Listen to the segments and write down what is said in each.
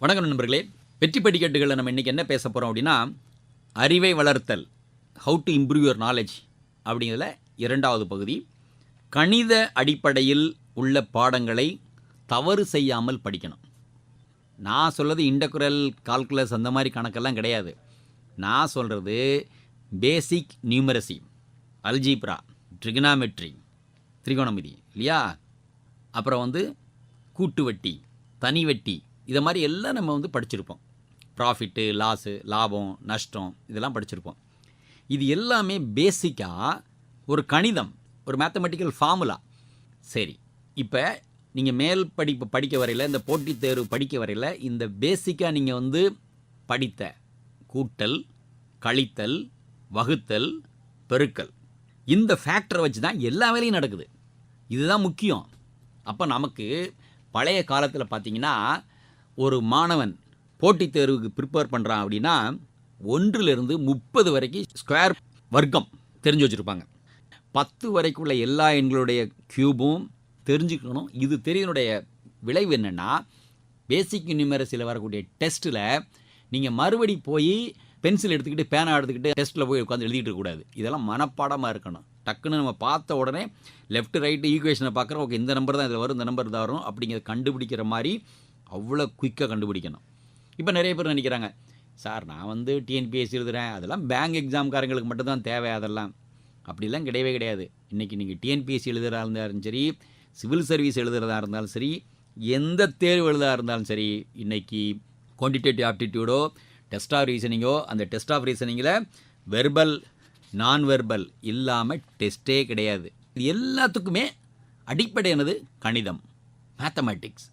வணக்கம் நண்பர்களே. வெற்றி படிக்கட்டுகளில் நம்ம இன்றைக்கி என்ன பேச போகிறோம் அப்படின்னா அறிவை வளர்த்தல் how to improve your knowledge அப்படிங்கிறதுல இரண்டாவது பகுதி. கணித அடிப்படையில் உள்ள பாடங்களை தவறு செய்யாமல் படிக்கணும். நான் சொல்கிறது இண்டக்குரல் கால்குலஸ் அந்த மாதிரி கணக்கெல்லாம் கிடையாது. நான் சொல்கிறது பேசிக் நியூமரசி அல்ஜீப்ரா ட்ரிகனாமெட்ரி திரிகோணமிதி இல்லையா? அப்புறம் வந்து கூட்டு வட்டி தனி வட்டி இதை மாதிரி எல்லாம் நம்ம வந்து படிச்சிருப்போம். ப்ராஃபிட்டு லாஸு லாபம் நஷ்டம் இதெல்லாம் படிச்சிருப்போம். இது எல்லாமே பேசிக்காக ஒரு கணிதம் ஒரு மேத்தமெட்டிக்கல் ஃபார்முலா சரி இப்போ நீங்கள் மேல் படிப்பு படிக்க வரையில் இந்த போட்டித் தேர்வு படிக்க வரையில் இந்த பேசிக்காக நீங்கள் வந்து படித்த கூட்டல் கழித்தல் வகுத்தல் பெருக்கல். இந்த ஃபேக்டரை வச்சு தான் எல்லா வேலையும் நடக்குது. இதுதான் முக்கியம். அப்போ நமக்கு பழைய காலத்தில் பார்த்தீங்கன்னா ஒரு மாணவன் போட்டித் தேர்வுக்கு ப்ரிப்பேர் பண்ணுறான் அப்படின்னா ஒன்றிலிருந்து முப்பது வரைக்கும் ஸ்கொயர் வர்க்கம் தெரிஞ்சு வச்சுருப்பாங்க. பத்து வரைக்கும் உள்ள எல்லா எண்களுடைய க்யூபும் தெரிஞ்சுக்கணும். இது தெரியனுடைய விளைவு என்னென்னா பேசிக் நியூமரசியில் வரக்கூடிய டெஸ்ட்டில் நீங்கள் மறுபடி போய் பென்சில் எடுத்துக்கிட்டு பேனா எடுத்துக்கிட்டு டெஸ்ட்டில் போய் உட்காந்து எழுதிட்டு கூடாது. இதெல்லாம் மனப்பாடமாக இருக்கணும். டக்குன்னு நம்ம பார்த்த உடனே லெஃப்ட் ரைட்டு ஈக்குவேஷனை பார்க்குறோம். ஓகே இந்த நம்பர் தான் இதில் வரும் இந்த நம்பர் தான் வரும் அப்படிங்கிறத கண்டுபிடிக்கிற மாதிரி அவ்வளோ குயிக்காக கண்டுபிடிக்கணும். இப்போ நிறைய பேர் நினைக்கிறாங்க சார் நான் வந்து டிஎன்பிஎஸ்சி எழுதுகிறேன் அதெல்லாம் பேங்க் எக்ஸாம்காரங்களுக்கு மட்டும்தான் தேவை அதெல்லாம். அப்படிலாம் கிடையவே கிடையாது. இன்றைக்கி நீங்கள் டிஎன்பிஎஸ்சி எழுதுகிறதா இருந்தாலும் சரி சிவில் சர்வீஸ் எழுதுகிறதா இருந்தாலும் சரி எந்த தேர்வு எழுதாக இருந்தாலும் சரி இன்றைக்கி குவான்டிடேட்டிவ் ஆப்டிடியூடோ டெஸ்ட் ஆஃப் ரீசனிங்கோ அந்த டெஸ்ட் ஆஃப் ரீசனிங்கில் வெர்பல் நான் வெர்பல் இல்லாமல் டெஸ்ட்டே கிடையாது. இது எல்லாத்துக்குமே அடிப்படையானது கணிதம் மேத்தமேட்டிக்ஸ்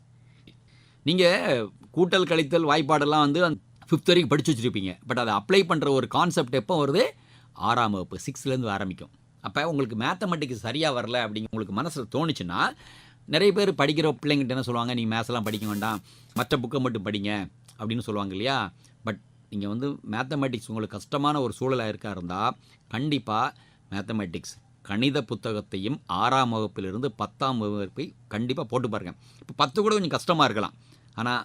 நீங்கள் கூட்டல் கழித்தல் வாய்ப்பாடெல்லாம் வந்து ஃபிஃப்த் வரைக்கும் படித்து வச்சுருப்பீங்க. பட் அதை அப்ளை பண்ணுற ஒரு கான்செப்ட் எப்போ வருது? ஆறாம் வகுப்பு சிக்ஸ்த்லேருந்து ஆரம்பிக்கும். அப்போ உங்களுக்கு மேத்தமெட்டிக்ஸ் சரியாக வரல அப்படிங்க உங்களுக்கு மனசில் தோணுச்சுன்னா நிறைய பேர் படிக்கிற பிள்ளைங்கிட்ட என்ன சொல்லுவாங்க? நீங்கள் மேத்ஸ்லாம் படிக்க வேண்டாம். மற்ற புக்கை மட்டும் படிங்க. அப்படின்னு சொல்லுவாங்க இல்லையா? பட் நீங்கள் வந்து மேத்தமெட்டிக்ஸ் உங்களுக்கு கஷ்டமான ஒரு சூழலாக இருக்கா இருந்தால் கண்டிப்பாக மேத்தமெட்டிக்ஸ் கணித புத்தகத்தையும் ஆறாம் வகுப்பிலிருந்து பத்தாம் வகுப்பை கண்டிப்பாக போட்டு பாருங்கள் இப்போ பத்து கூட கொஞ்சம் கஷ்டமாக இருக்கலாம். ஆனால்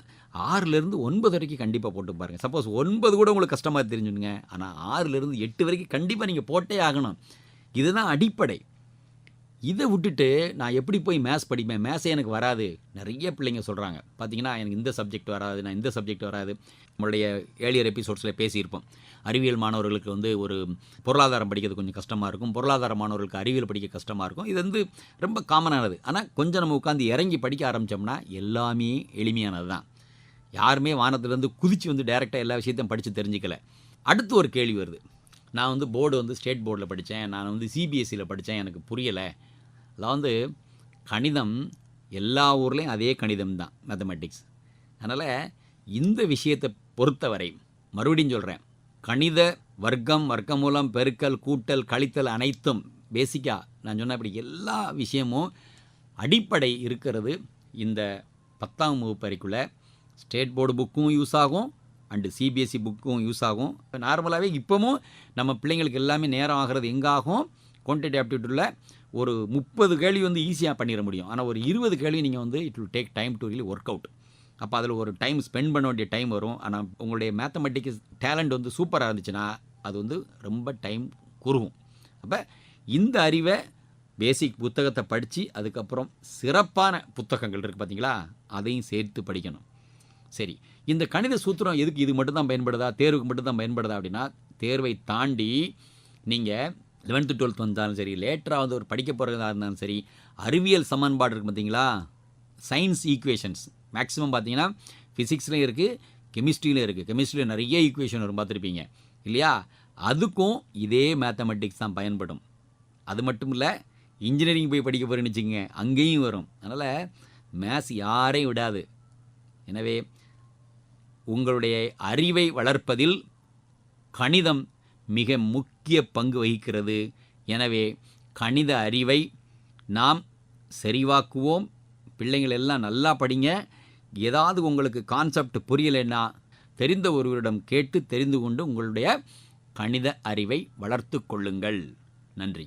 ஆறுலேருந்து ஒன்பது வரைக்கும் கண்டிப்பாக போட்டு பாருங்கள் சப்போஸ் ஒன்பது கூட உங்களுக்கு கஷ்டமாக தெரிஞ்சுடுங்க. ஆனால் ஆறுலேருந்து எட்டு வரைக்கும் கண்டிப்பாக நீங்கள் போட்டே ஆகணும். இதுதான் அடிப்படை. இதை விட்டுட்டு நான் எப்படி போய் மேத்ஸ் படிப்பேன்? மேத்ஸே எனக்கு வராது. நிறைய பிள்ளைங்க சொல்கிறாங்க பார்த்தீங்கன்னா எனக்கு இந்த சப்ஜெக்ட் வராது நான் இந்த சப்ஜெக்ட் வராது. நம்மளுடைய ஏழியர் எபிசோட்ஸில் பேசியிருப்போம். அறிவியல் மாணவர்களுக்கு வந்து ஒரு பொருளாதாரம் படிக்கிறது கொஞ்சம் கஷ்டமாக இருக்கும். பொருளாதார மாணவர்களுக்கு அறிவியல் படிக்க கஷ்டமாக இருக்கும். இது வந்து ரொம்ப காமனானது ஆனால் கொஞ்சம் நம்ம உட்காந்து இறங்கி படிக்க ஆரம்பித்தோம்னா எல்லாமே எளிமையானது தான் யாருமே வானத்துலேருந்து குதித்து வந்து டைரெக்டாக எல்லா விஷயத்தையும் படித்து தெரிஞ்சுக்கல. அடுத்து ஒரு கேள்வி வருது. நான் வந்து போர்டு வந்து ஸ்டேட் போர்டில் படித்தேன். நான் வந்து சிபிஎஸ்சியில் படித்தேன். எனக்கு புரியலை. அதெல்லாம் வந்து கணிதம் எல்லா ஊர்லேயும் அதே கணிதம் தான் மேத்தமெட்டிக்ஸ் அதனால் இந்த விஷயத்தை பொறுத்தவரை மறுபடியும் சொல்கிறேன். கணித வர்க்கம் வர்க்கமூலம் பெருக்கல் கூட்டல் கழித்தல் அனைத்தும் பேசிக்காக நான் சொன்ன இப்படி எல்லா விஷயமும் அடிப்படை இருக்கிறது இந்த பத்தாம் வகுப்பு ஸ்டேட் போர்டு புக்கும் யூஸ் ஆகும். அண்டு சிபிஎஸ்சி புக்கும் யூஸ் ஆகும். இப்போ நார்மலாகவே இப்போவும் நம்ம பிள்ளைங்களுக்கு எல்லாமே நேரம் ஆகிறது எங்காகும்? குவான்டிட்டி ஆப்டிடியூட்டில் ஒரு முப்பது கேள்வி வந்து ஈஸியாக பண்ணிட முடியும். ஆனால் ஒரு இருபது கேள்வி நீங்கள் வந்து it will take time to really work out அப்போ அதில் ஒரு டைம் ஸ்பெண்ட் பண்ண வேண்டிய டைம் வரும். ஆனால் உங்களுடைய மேத்தமெட்டிக்ஸ் டேலண்ட் வந்து சூப்பராக இருந்துச்சுன்னா அது வந்து ரொம்ப டைம் குறுகும். அப்போ இந்த அறிவை பேசிக் புத்தகத்தை படித்து அதுக்கப்புறம் சிறப்பான புத்தகங்கள் இருக்குது பார்த்தீங்களா அதையும் சேர்த்து படிக்கணும். சரி இந்த கணித சூத்திரம் எதுக்கு இது மட்டும்தான் பயன்படுதா? தேர்வுக்கு மட்டும்தான் பயன்படுதா அப்படின்னா தேர்வை தாண்டி நீங்கள் லெவன்த்து டுவெல்த் வந்தாலும் சரி லேட்டராக வந்து ஒரு படிக்க போகிறதா இருந்தாலும் சரி அறிவியல் சமன்பாடு இருக்குது பார்த்தீங்களா சயின்ஸ் ஈக்குவேஷன்ஸ் மேக்ஸிமம் பார்த்தீங்கன்னா ஃபிசிக்ஸ்லேயும் இருக்குது கெமிஸ்ட்ரியிலும் இருக்குது கெமிஸ்ட்ரியில் நிறைய ஈக்குவேஷன் வரும் பார்த்துருப்பீங்க இல்லையா? அதுக்கும் இதே மேத்தமெட்டிக்ஸ் தான் பயன்படும். அது மட்டும் இல்லை இன்ஜினியரிங் போய் படிக்க போகிறேன்னு வச்சுக்கோங்க அங்கேயும் வரும். அதனால் மேத்ஸ் யாரையும் விடாது. எனவே உங்களுடைய அறிவை வளர்ப்பதில் கணிதம் மிக முக்கிய பங்கு வகிக்கிறது. எனவே கணித அறிவை நாம் செறிவாக்குவோம். பிள்ளைங்கள் எல்லாம் நல்லா படிங்க. ஏதாவது உங்களுக்கு கான்செப்ட் புரியலைன்னா தெரிந்த ஒருவரிடம் கேட்டு தெரிந்து கொண்டு உங்களுடைய கணித அறிவை வளர்த்து கொள்ளுங்கள். நன்றி.